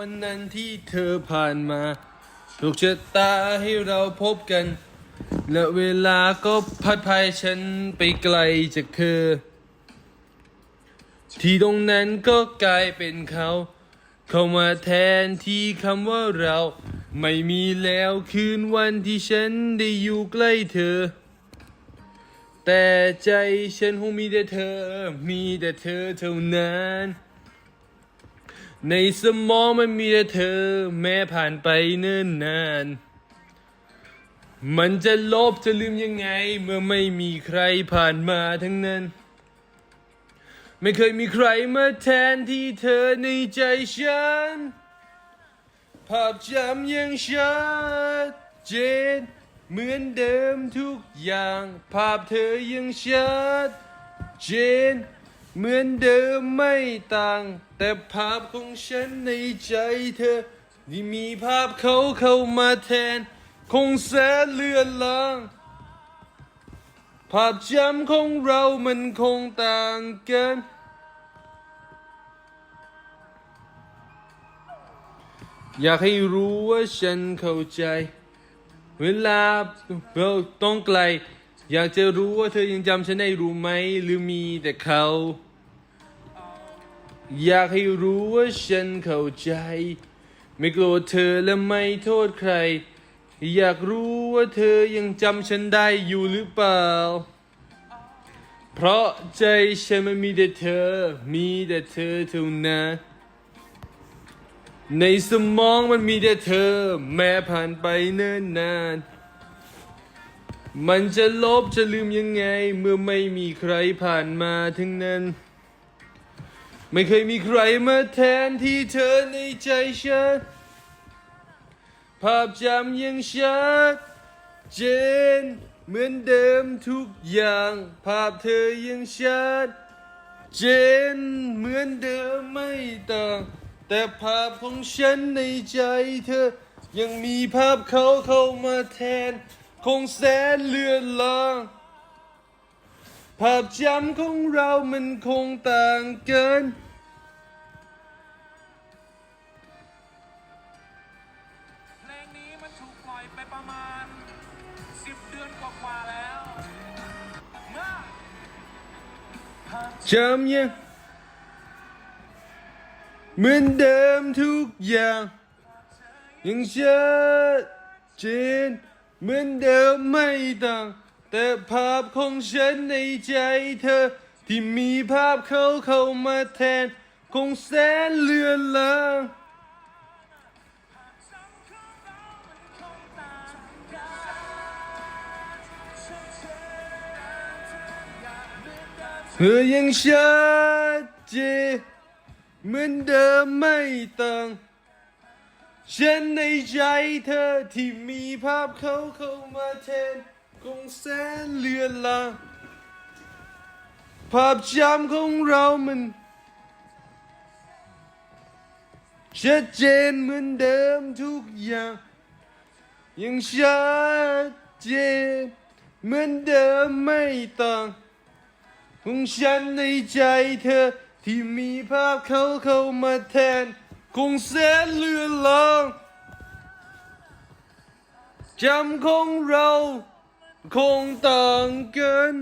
วันนั้นที่เธอผ่านมาถูกชะตาให้เราพบกัน และเวลาก็พัดพายฉันไปไกลจากเธอ ที่ตรงนั้นก็กลายเป็นเขา เข้ามาแทนที่คำว่าเรา ไม่มีแล้วคืนวันที่ฉันได้อยู่ใกล้เธอ แต่ใจฉันคงมีแต่เธอ มีแต่เธอเท่านั้น ในสมองมันมีแต่เธอ แม้ผ่านไปเนิ่นนาน มันจะลบจะลืมยังไง เมื่อไม่มีใครผ่านมาทั้งนั้น ไม่เคยมีใครมาแทนที่เธอในใจฉัน ภาพจำยังชัดเจนเหมือนเดิมทุกอย่าง ภาพเธอยังชัดเจน เหมือนเดิมไม่ต่าง แต่ภาพของฉันในใจเธอที่มีภาพเขาเข้ามาแทน คงแสนเลือนลางภาพจำของเรามันคงต่างกัน อยากให้รู้ว่าฉันเข้าใจ เวลาเราต้องไกล อยากจะรู้ว่าเธอยังจำฉันได้รู้ไหมหรือมีแต่เขา อยากให้รู้ว่าฉันเข้าใจ ไม่โกรธเธอและไม่โทษใคร อยากรู้ว่าเธอยังจำฉันได้อยู่หรือเปล่า เพราะใจฉันมันมีแต่เธอ มีแต่เธอเท่านั้นในสมองมันมีแต่เธอ แม้ผ่านไปเนิ่นนาน มันจะลบจะลืมยังไง เมื่อไม่มีใครผ่านมาทั้งนั้น ไม่เคยมีใครมาแทนที่เธอในใจฉัน ภาพจำยังชัดเจน เหมือนเดิมทุกอย่าง ภาพเธอยังชัดเจน เหมือนเดิมไม่ต่าง แต่ภาพของฉันในใจเธอ ยังมีภาพเขาเข้ามาแทน คงแสนเลือนลางภาพจำของเรามันคงต่างกันเพลงนี้มันถูกปล่อยไปประมาณ 10 เดือนกว่าๆแล้วเมื่อจำยังเหมือนเดิมทุกอย่างยังชัดเจน เหมือนเดิมไม่ต่างแต่ภาพของฉันในใจเธอ ที่มีภาพเขาเข้ามาแทน คงแสนเลือนลางเธอยังชัดเจนเหมือนเดิมไม่ต่าง ฉันในใจเธอที่มีภาพเขาเข้ามาแทนคงแสนเลือนลางภาพจำของเรามันชัดเจนเหมือนเดิมทุกอย่าง ยังชัดเจนเหมือนเดิมไม่ต่างของฉันในใจเธอที่มีภาพเขาเข้ามาแทน คงแสนเลือนลางจำของเรา คงต่างกัน